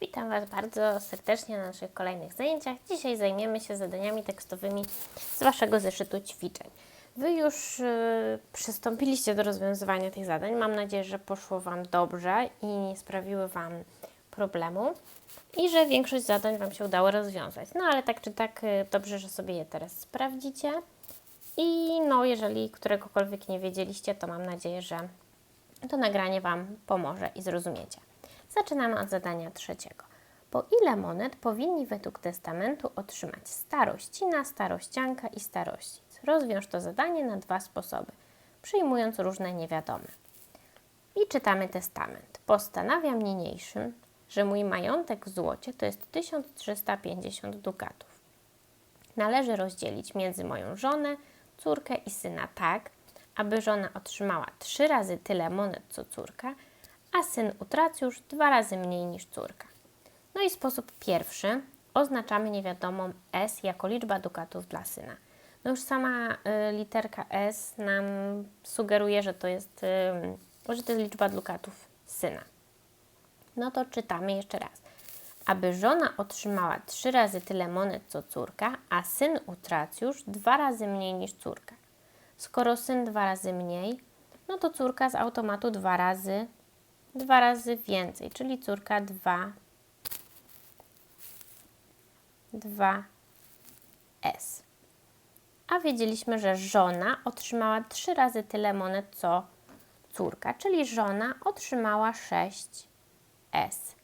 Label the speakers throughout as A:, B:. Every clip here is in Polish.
A: Witam Was bardzo serdecznie na naszych kolejnych zajęciach. Dzisiaj zajmiemy się zadaniami tekstowymi z Waszego zeszytu ćwiczeń. Wy już y, przystąpiliście do rozwiązywania tych zadań. Mam nadzieję, że poszło Wam dobrze i nie sprawiły Wam problemu i że większość zadań Wam się udało rozwiązać. No ale tak czy tak, y, dobrze, że sobie je teraz sprawdzicie. I no, jeżeli któregokolwiek nie wiedzieliście, to mam nadzieję, że to nagranie Wam pomoże i zrozumiecie. Zaczynamy od zadania trzeciego. Po ile monet powinni według testamentu otrzymać starościna, starościanka i starościc? Rozwiąż to zadanie na dwa sposoby, przyjmując różne niewiadome. I czytamy testament. Postanawiam niniejszym, że mój majątek w złocie to jest 1350 dukatów. Należy rozdzielić między moją żonę, córkę i syna tak, aby żona otrzymała trzy razy tyle monet co córka, a syn utracjusz dwa razy mniej niż córka. No i sposób pierwszy. Oznaczamy niewiadomą S jako liczba dukatów dla syna. No już sama y, literka S nam sugeruje, że to jest, y, że to jest liczba dukatów syna. No to czytamy jeszcze raz. Aby żona otrzymała trzy razy tyle monet co córka, a syn utracjusz dwa razy mniej niż córka. Skoro syn dwa razy mniej, no to córka z automatu dwa razy, dwa razy więcej, czyli córka 2, 2S. A wiedzieliśmy, że żona otrzymała trzy razy tyle monet co córka, czyli żona otrzymała 6S.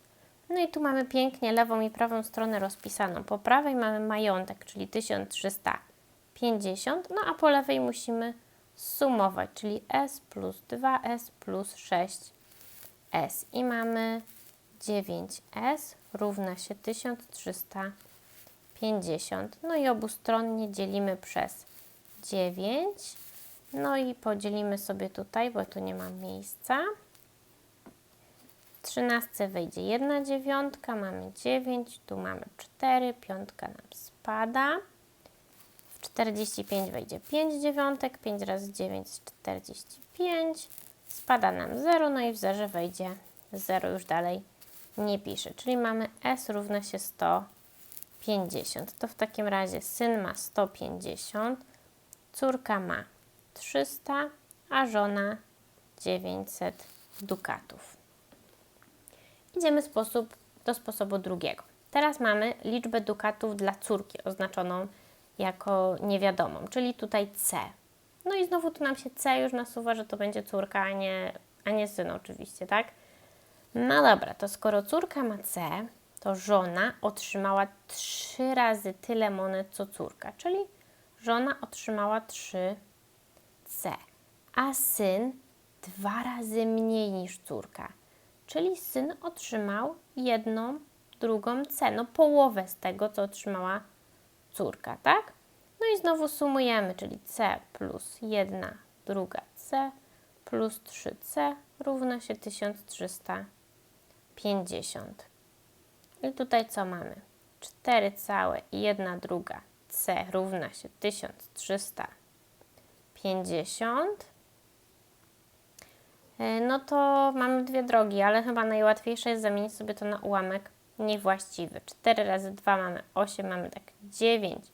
A: No i tu mamy pięknie lewą i prawą stronę rozpisaną. Po prawej mamy majątek, czyli 1350, no a po lewej musimy sumować, czyli S plus 2S plus 6S. I mamy 9S równa się 1350. No i obustronnie dzielimy przez 9. No i podzielimy sobie tutaj, bo tu nie ma miejsca. W 13 wejdzie 1 dziewiątka, mamy 9, tu mamy 4, piątka nam spada. W 45 wejdzie 5 dziewiątek, 5 razy 9 45, spada nam 0, no i w zerze wejdzie 0, już dalej nie pisze. Czyli mamy S równa się 150. To w takim razie syn ma 150, córka ma 300, a żona 900 dukatów. Idziemy sposób, do sposobu drugiego. Teraz mamy liczbę dukatów dla córki oznaczoną jako niewiadomą, czyli tutaj C. No i znowu tu nam się C już nasuwa, że to będzie córka, a nie, a nie syn oczywiście, tak? No dobra, to skoro córka ma C, to żona otrzymała trzy razy tyle monet co córka, czyli żona otrzymała 3C, a syn dwa razy mniej niż córka, czyli syn otrzymał jedną, drugą C, no połowę z tego, co otrzymała córka, tak? No i znowu sumujemy, czyli C plus 1 druga C plus 3C równa się 1350. I tutaj co mamy? 4 całe i 1 druga C równa się 1350. E, No to mamy dwie drogi, ale chyba najłatwiejsze jest zamienić sobie to na ułamek niewłaściwy. 4 razy 2 mamy 8, mamy tak 9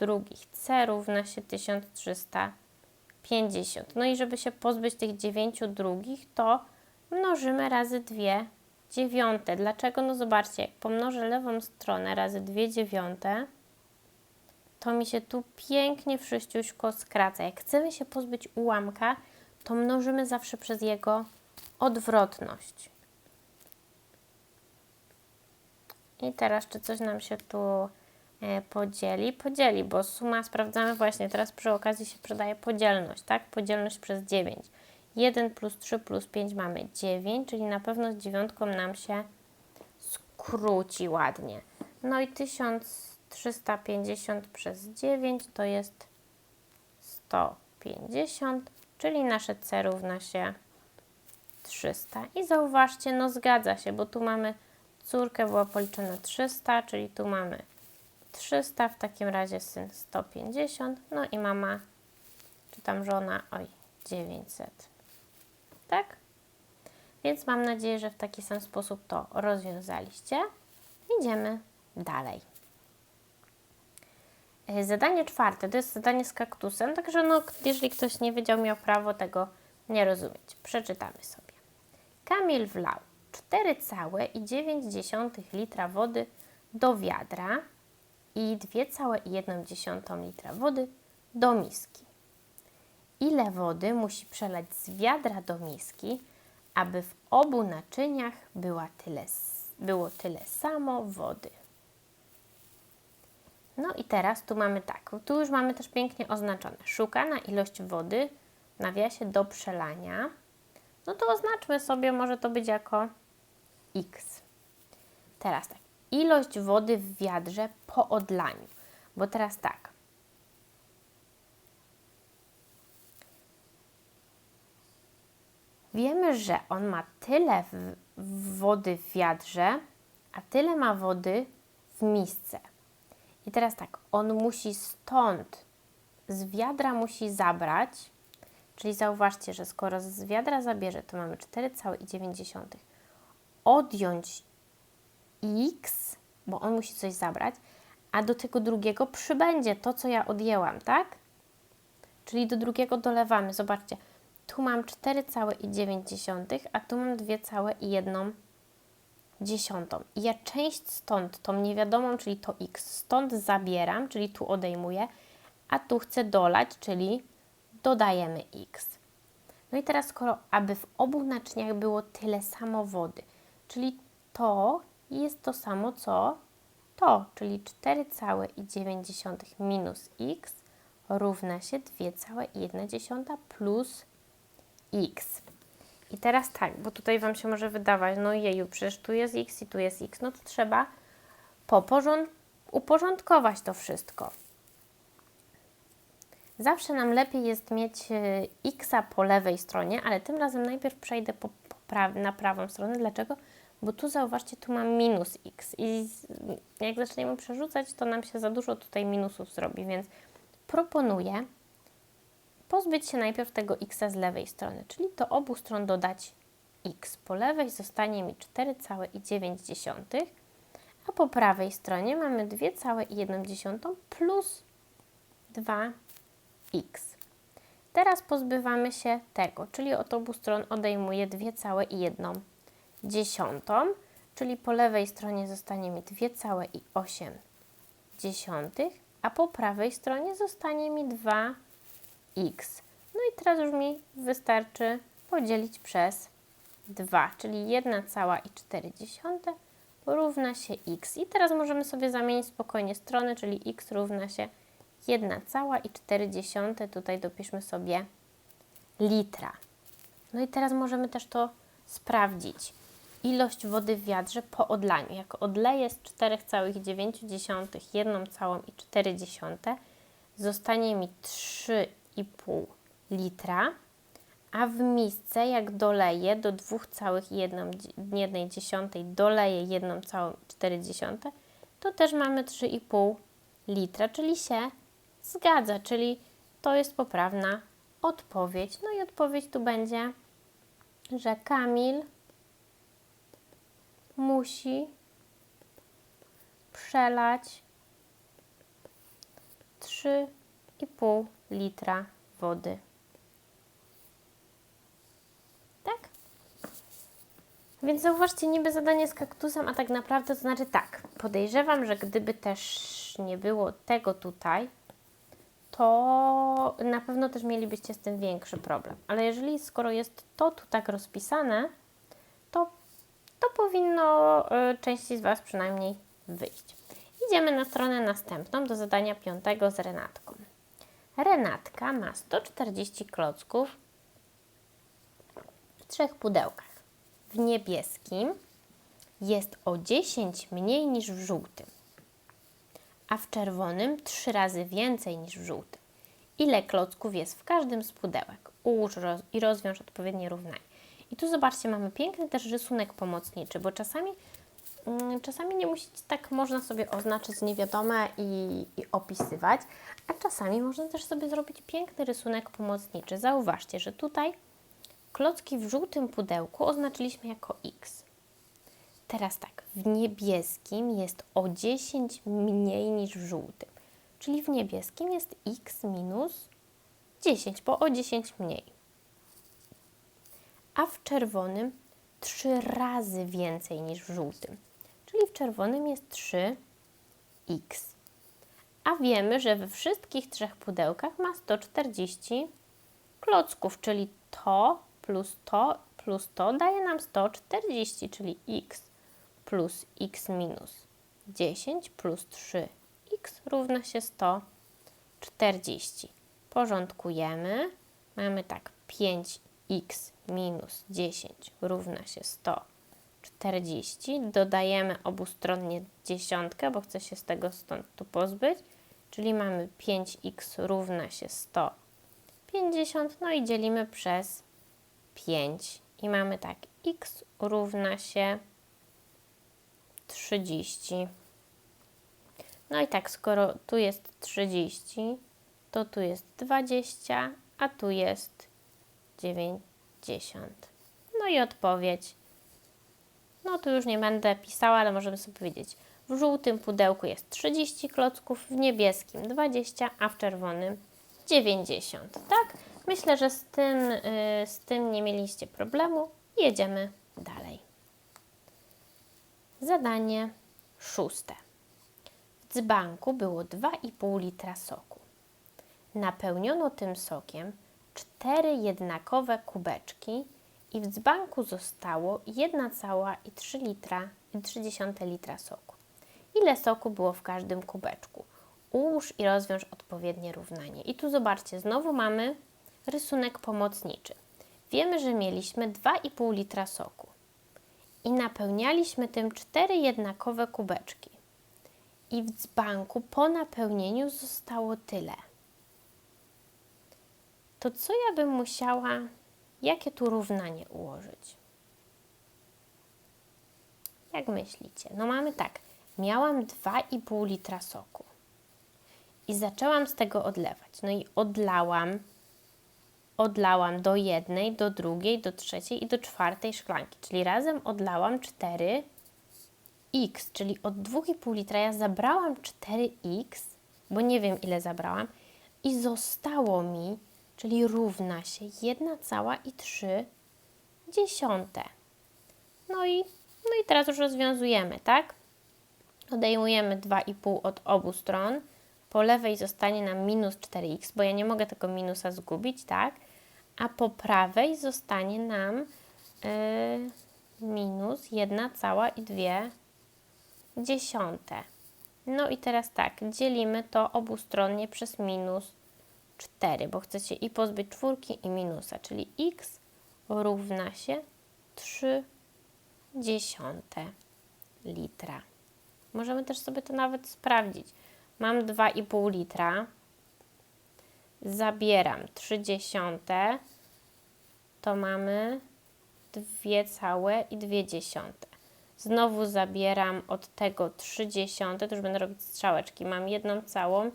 A: drugich. C równa się 1350. No i żeby się pozbyć tych 9 drugich, to mnożymy razy 2 dziewiąte. Dlaczego? No zobaczcie, jak pomnożę lewą stronę razy 2 dziewiąte, to mi się tu pięknie wszyściuśko skraca. Jak chcemy się pozbyć ułamka, to mnożymy zawsze przez jego odwrotność. I teraz, czy coś nam się tu podzieli? Podzieli, bo suma sprawdzamy właśnie, teraz przy okazji się przydaje podzielność, tak? Podzielność przez 9. 1 plus 3 plus 5 mamy 9, czyli na pewno z dziewiątką nam się skróci ładnie. No i 1350 przez 9 to jest 150, czyli nasze C równa się 300. I zauważcie, no zgadza się, bo tu mamy córkę była policzona 300, czyli tu mamy 300, w takim razie syn 150, no i mama, czy tam żona, oj, 900. Tak? Więc mam nadzieję, że w taki sam sposób to rozwiązaliście. Idziemy dalej. E, Zadanie czwarte to jest zadanie z kaktusem, także no, jeżeli ktoś nie wiedział, miał prawo tego nie rozumieć. Przeczytamy sobie. Kamil wlał 4,9 litra wody do wiadra i 2,1 litra wody do miski. Ile wody musi przelać z wiadra do miski, aby w obu naczyniach była tyle, było tyle samo wody? No i teraz tu mamy tak, tu już mamy też pięknie oznaczone. Szukana ilość wody w nawiasie do przelania. No to oznaczmy sobie, może to być jako x. Teraz tak, ilość wody w wiadrze po odlaniu. Bo teraz tak, wiemy, że on ma tyle wody w wiadrze, a tyle ma wody w misce. I teraz tak, on musi stąd, z wiadra musi zabrać, czyli zauważcie, że skoro z wiadra zabierze, to mamy 4,9. Odjąć x, bo on musi coś zabrać, a do tego drugiego przybędzie to, co ja odjęłam, tak? Czyli do drugiego dolewamy. Zobaczcie, tu mam 4,9, a tu mam 2,1 dziesiątą. I ja część stąd, tą niewiadomą, czyli to x, stąd zabieram, czyli tu odejmuję, a tu chcę dolać, czyli dodajemy x. No i teraz, skoro aby w obu naczyniach było tyle samo wody, czyli to jest to samo co to, czyli 4,9 minus x równa się 2,1 plus x. I teraz tak, bo tutaj Wam się może wydawać, no jeju, przecież tu jest x i tu jest x, no to trzeba uporządkować to wszystko. Zawsze nam lepiej jest mieć y, x po lewej stronie, ale tym razem najpierw przejdę po, po pra- na prawą stronę. Dlaczego? Bo tu zauważcie, tu mam minus x i jak zaczniemy przerzucać, to nam się za dużo tutaj minusów zrobi, więc proponuję pozbyć się najpierw tego x z lewej strony, czyli do obu stron dodać x. Po lewej zostanie mi 4,9, a po prawej stronie mamy 2,1 plus 2x. Teraz pozbywamy się tego, czyli od obu stron odejmuję 2,1, czyli po lewej stronie zostanie mi 2,8, a po prawej stronie zostanie mi 2 x. No i teraz już mi wystarczy podzielić przez 2, czyli 1,4 równa się x. I teraz możemy sobie zamienić spokojnie strony, czyli x równa się 1,4. Tutaj dopiszmy sobie litra. No i teraz możemy też to sprawdzić. Ilość wody w wiadrze po odlaniu. Jak odleję z 4,9 1,4 zostanie mi 3,5 litra, a w misce jak doleję do 2,1 doleję 1,4, to też mamy 3,5 litra, czyli się zgadza, czyli to jest poprawna odpowiedź. No i odpowiedź tu będzie, że Kamil musi przelać 3,5 litra wody. Tak? Więc zauważcie, niby zadanie z kaktusem, a tak naprawdę to znaczy tak. Podejrzewam, że gdyby też nie było tego tutaj, to na pewno też mielibyście z tym większy problem. Ale jeżeli skoro jest to tu tak rozpisane, to, powinno y, części z Was przynajmniej wyjść. Idziemy na stronę następną do zadania piątego z Renatką. Renatka ma 140 klocków w trzech pudełkach. W niebieskim jest o 10 mniej niż w żółtym, a w czerwonym 3 razy więcej niż w żółtym. Ile klocków jest w każdym z pudełek? Ułóż roz i rozwiąż odpowiednie równanie. I tu zobaczcie, mamy piękny też rysunek pomocniczy, bo czasami, mm, czasami nie musicie tak, można sobie oznaczyć niewiadome i, i opisywać, a czasami można też sobie zrobić piękny rysunek pomocniczy. Zauważcie, że tutaj klocki w żółtym pudełku oznaczyliśmy jako x. Teraz tak, w niebieskim jest o 10 mniej niż w żółtym. Czyli w niebieskim jest x minus 10, bo o 10 mniej. A w czerwonym 3 razy więcej niż w żółtym. Czyli w czerwonym jest 3x. A wiemy, że we wszystkich trzech pudełkach ma 140 klocków, czyli to plus to plus to daje nam 140, czyli x plus x minus 10 plus 3x równa się 140. Porządkujemy. Mamy tak 5x minus 10 równa się 140. Dodajemy obustronnie dziesiątkę, bo chcę się z tego stąd tu pozbyć. Czyli mamy 5x równa się 150, no i dzielimy przez 5. I mamy tak, x równa się 30. No i tak, skoro tu jest 30, to tu jest 20, a tu jest 90. No i odpowiedź. No tu już nie będę pisała, ale możemy sobie powiedzieć. W żółtym pudełku jest 30 klocków, w niebieskim 20, a w czerwonym 90. Tak? Myślę, że z tym, yy, z tym nie mieliście problemu. Jedziemy dalej. Zadanie szóste. W dzbanku było 2,5 litra soku. Napełniono tym sokiem cztery jednakowe kubeczki i w dzbanku zostało 1,3 litra i 0,3 litra soku. Ile soku było w każdym kubeczku? Ułóż i rozwiąż odpowiednie równanie. I tu zobaczcie, znowu mamy rysunek pomocniczy. Wiemy, że mieliśmy 2,5 litra soku i napełnialiśmy tym cztery jednakowe kubeczki. I w dzbanku po napełnieniu zostało tyle. To co ja bym musiała, jakie tu równanie ułożyć? Jak myślicie? No mamy tak, miałam 2,5 litra soku i zaczęłam z tego odlewać. No i odlałam odlałam do jednej, do drugiej, do trzeciej i do czwartej szklanki, czyli razem odlałam 4x, czyli od 2,5 litra ja zabrałam 4x, bo nie wiem ile zabrałam i zostało mi, czyli równa się 1,3 dziesiąte. No i, no i teraz już rozwiązujemy, tak? Odejmujemy 2,5 od obu stron. Po lewej zostanie nam minus 4x, bo ja nie mogę tego minusa zgubić, tak? a po prawej zostanie nam y, minus 1 cała i 2 dziesiąte. No i teraz tak, dzielimy to obustronnie przez minus 4, bo chcecie i pozbyć czwórki i minusa, czyli x równa się 3 dziesiąte litra. Możemy też sobie to nawet sprawdzić. Mam 2,5 litra, zabieram 3 dziesiąte, to mamy 2 całe i 2 dziesiąte. Znowu zabieram od tego 3 dziesiąte, to już będę robić strzałeczki. Mam jedną całą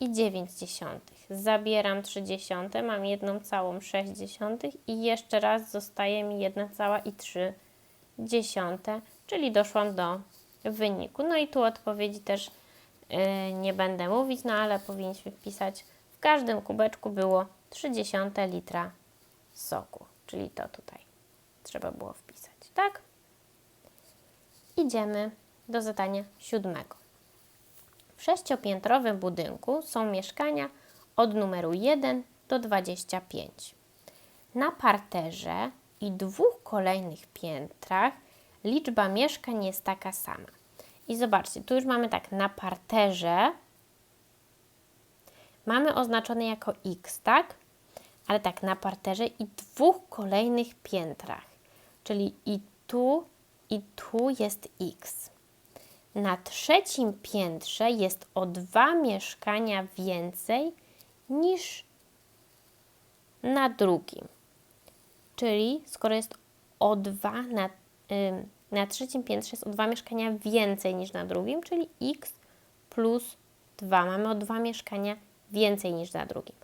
A: i 9 dziesiątych. Zabieram 3 dziesiąte, mam jedną całą 6 dziesiątych i jeszcze raz zostaje mi jedna cała i 3 dziesiąte, czyli doszłam do wyniku. No i tu odpowiedzi też yy, nie będę mówić, no ale powinniśmy wpisać w każdym kubeczku było 0,3 litra soku, czyli to tutaj trzeba było wpisać, tak? Idziemy do zadania siódmego. W sześciopiętrowym budynku są mieszkania od numeru 1 do 25. Na parterze i dwóch kolejnych piętrach liczba mieszkań jest taka sama. I zobaczcie, tu już mamy tak, na parterze mamy oznaczone jako x, tak? ale tak na parterze i dwóch kolejnych piętrach, czyli i tu, i tu jest x. Na trzecim piętrze jest o dwa mieszkania więcej niż na drugim. Czyli skoro jest o dwa na, na trzecim piętrze jest o dwa mieszkania więcej niż na drugim, czyli x plus 2. Mamy o dwa mieszkania więcej niż na drugim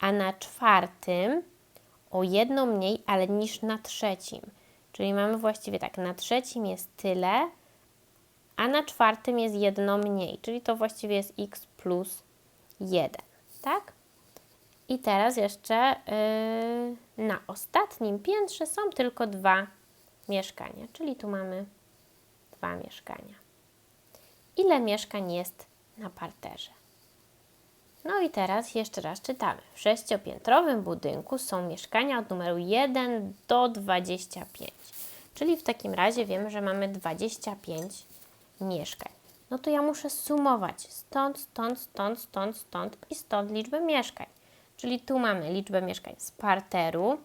A: a na czwartym o jedno mniej, ale niż na trzecim. Czyli mamy właściwie tak, na trzecim jest tyle, a na czwartym jest jedno mniej, czyli to właściwie jest x plus 1, tak? I teraz jeszcze yy, na ostatnim piętrze są tylko dwa mieszkania, czyli tu mamy dwa mieszkania. Ile mieszkań jest na parterze? No i teraz jeszcze raz czytamy. W sześciopiętrowym budynku są mieszkania od numeru 1 do 25. Czyli w takim razie wiemy, że mamy 25 mieszkań. No to ja muszę sumować stąd, stąd, stąd, stąd, stąd i stąd liczbę mieszkań. Czyli tu mamy liczbę mieszkań z parteru,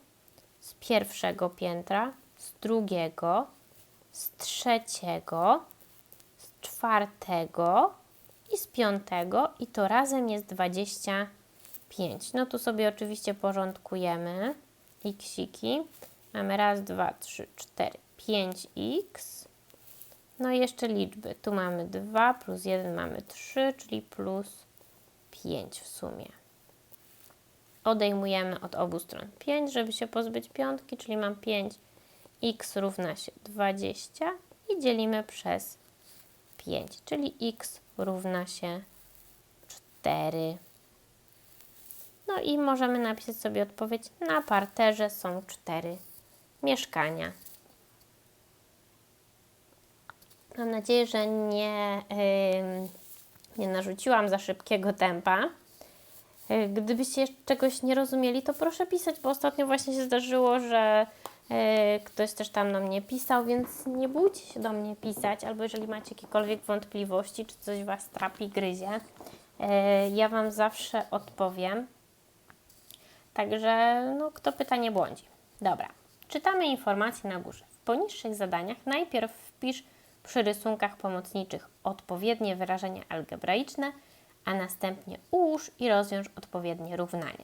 A: z pierwszego piętra, z drugiego, z trzeciego, z czwartego i z piątego i to razem jest 25. No tu sobie oczywiście porządkujemy xiki. Mamy raz, dwa, trzy, cztery, 5x. No i jeszcze liczby. Tu mamy 2 plus 1 mamy 3, czyli plus 5 w sumie. Odejmujemy od obu stron 5, żeby się pozbyć piątki, czyli mam 5 x równa się 20 i dzielimy przez 5, czyli x równa się 4. No i możemy napisać sobie odpowiedź. Na parterze są 4 mieszkania. Mam nadzieję, że nie, yy, nie narzuciłam za szybkiego tempa. Yy, gdybyście czegoś nie rozumieli, to proszę pisać, bo ostatnio właśnie się zdarzyło, że yy, ktoś też tam do mnie pisał, więc nie bójcie się do mnie pisać, albo jeżeli macie jakiekolwiek wątpliwości, czy coś Was trapi, gryzie, yy, ja Wam zawsze odpowiem. Także, no, kto pyta, nie błądzi. Dobra, czytamy informacje na górze. W poniższych zadaniach najpierw wpisz przy rysunkach pomocniczych odpowiednie wyrażenia algebraiczne, a następnie ułóż i rozwiąż odpowiednie równania.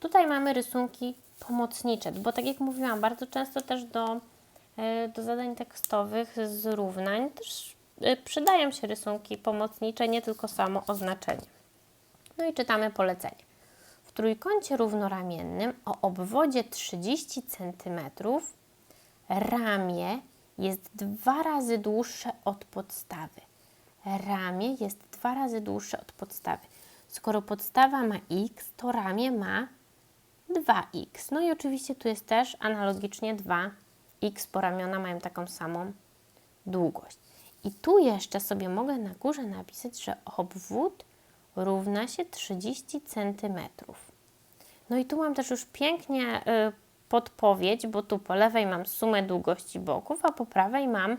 A: Tutaj mamy rysunki pomocnicze, bo tak jak mówiłam, bardzo często też do, e, do zadań tekstowych z równań też e, przydają się rysunki pomocnicze, nie tylko samo oznaczenie. No i czytamy polecenie. W trójkącie równoramiennym o obwodzie 30 cm ramię jest dwa razy dłuższe od podstawy. Ramię jest dwa razy dłuższe od podstawy. Skoro podstawa ma x, to ramię ma 2x. No i oczywiście tu jest też analogicznie 2x, bo ramiona mają taką samą długość. I tu jeszcze sobie mogę na górze napisać, że obwód równa się 30 cm. No i tu mam też już pięknie y, podpowiedź, bo tu po lewej mam sumę długości boków, a po prawej mam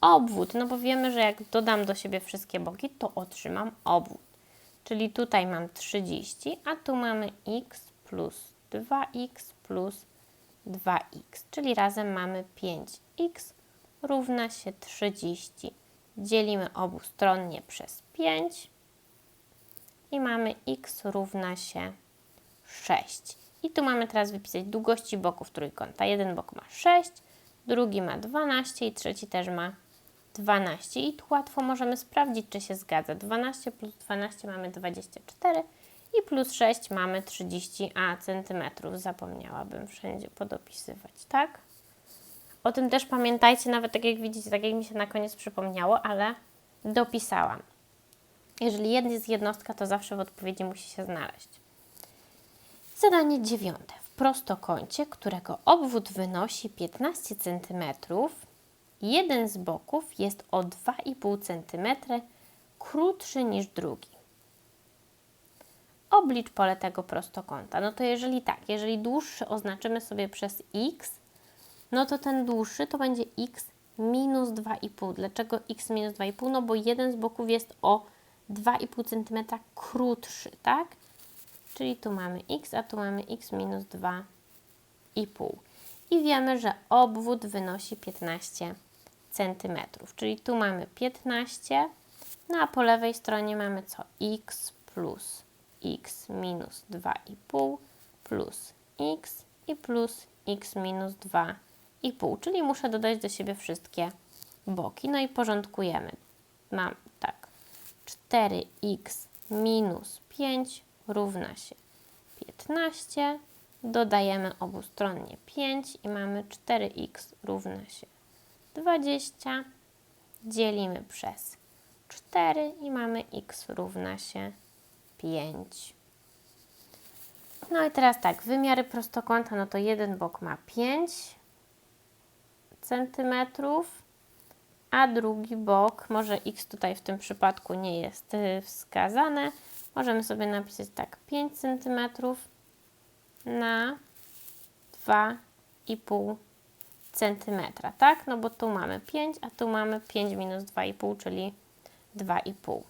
A: obwód. No bo wiemy, że jak dodam do siebie wszystkie boki, to otrzymam obwód. Czyli tutaj mam 30, a tu mamy x plus 2x plus 2x, czyli razem mamy 5x równa się 30. Dzielimy obustronnie przez 5 i mamy x równa się 6. I tu mamy teraz wypisać długości boków trójkąta. Jeden bok ma 6, drugi ma 12 i trzeci też ma 12. I tu łatwo możemy sprawdzić, czy się zgadza. 12 plus 12 mamy 24 i plus 6 mamy 30 a centymetrów. Zapomniałabym wszędzie podopisywać, tak? O tym też pamiętajcie, nawet tak jak widzicie, tak jak mi się na koniec przypomniało, ale dopisałam. Jeżeli jest jednostka, to zawsze w odpowiedzi musi się znaleźć. Zadanie dziewiąte. W prostokącie, którego obwód wynosi 15 cm, jeden z boków jest o 2,5 cm krótszy niż drugi. Oblicz pole tego prostokąta. No to jeżeli tak, jeżeli dłuższy oznaczymy sobie przez x, no to ten dłuższy to będzie x minus 2,5. Dlaczego x minus 2,5? No bo jeden z boków jest o 2,5 cm krótszy, tak? Czyli tu mamy x, a tu mamy x minus 2,5. I wiemy, że obwód wynosi 15 cm. Czyli tu mamy 15, no a po lewej stronie mamy co? x plus x minus 2,5 plus x i plus x minus 2,5. Czyli muszę dodać do siebie wszystkie boki. No i porządkujemy. Mam tak 4x minus 5 równa się 15 dodajemy obustronnie 5 i mamy 4x równa się 20. Dzielimy przez 4 i mamy x równa się 5. No i teraz tak, wymiary prostokąta, no to jeden bok ma 5 centymetrów, a drugi bok, może x tutaj w tym przypadku nie jest y, wskazane, możemy sobie napisać tak 5 centymetrów na 2,5 centymetra, tak? No bo tu mamy 5, a tu mamy 5 minus 2,5, czyli 2,5.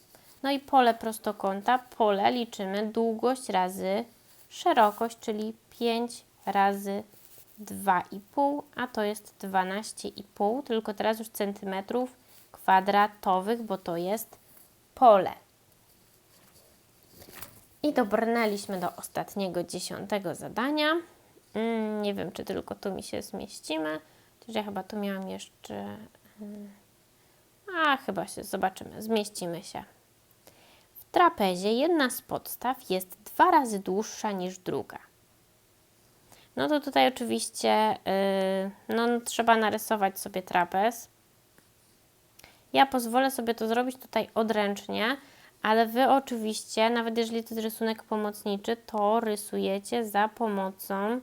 A: No i pole prostokąta, pole liczymy długość razy szerokość, czyli 5 razy 2,5, a to jest 12,5, tylko teraz już centymetrów kwadratowych, bo to jest pole. I dobrnęliśmy do ostatniego, dziesiątego zadania. Mm, nie wiem, czy tylko tu mi się zmieścimy. Chociaż ja chyba tu miałam jeszcze... mm, A, chyba się, zobaczymy, zmieścimy się. W trapezie jedna z podstaw jest dwa razy dłuższa niż druga. No to tutaj oczywiście yy, no, trzeba narysować sobie trapez. Ja pozwolę sobie to zrobić tutaj odręcznie, ale Wy oczywiście, nawet jeżeli to jest rysunek pomocniczy, to rysujecie za pomocą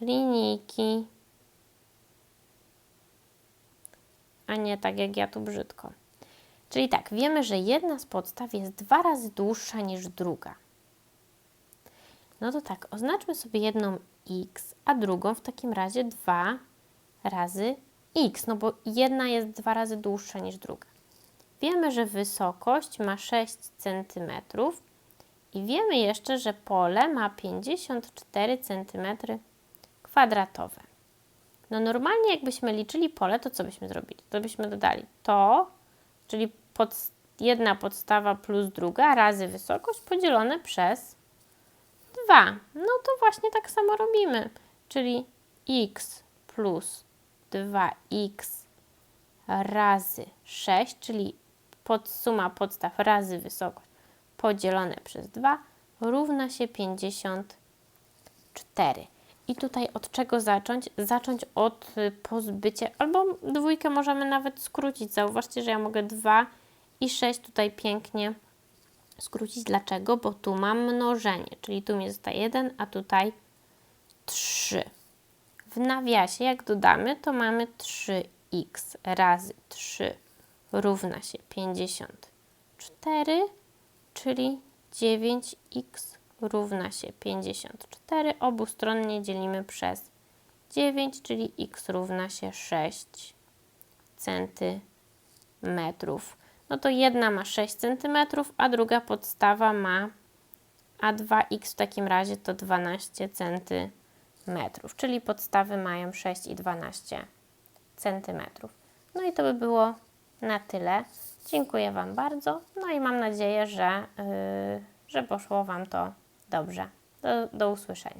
A: linijki, a nie tak jak ja tu brzydko. Czyli tak, wiemy, że jedna z podstaw jest dwa razy dłuższa niż druga. No to tak, oznaczmy sobie jedną x, a drugą w takim razie 2 razy x, no bo jedna jest dwa razy dłuższa niż druga. Wiemy, że wysokość ma 6 cm i wiemy jeszcze, że pole ma 54 cm kwadratowe. No normalnie jakbyśmy liczyli pole, to co byśmy zrobili? To byśmy dodali to, czyli pod, jedna podstawa plus druga razy wysokość podzielone przez 2. No to właśnie tak samo robimy, czyli x plus 2x razy 6, czyli pod suma podstaw razy wysokość podzielone przez 2 równa się 54. I tutaj od czego zacząć? Zacząć od y, pozbycia, albo dwójkę możemy nawet skrócić. Zauważcie, że ja mogę 2 i 6 tutaj pięknie skrócić. Dlaczego? Bo tu mam mnożenie, czyli tu mi zostaje 1, a tutaj 3. W nawiasie, jak dodamy, to mamy 3x razy 3 równa się 54, czyli 9x równa się 54. Obustronnie dzielimy przez 9, czyli x równa się 6 centymetrów. No to jedna ma 6 cm, a druga podstawa ma, a 2x w takim razie to 12 cm, czyli podstawy mają 6 i 12 cm. No i to by było na tyle. Dziękuję Wam bardzo. No i mam nadzieję, że, yy, że poszło Wam to dobrze. Do, do usłyszenia.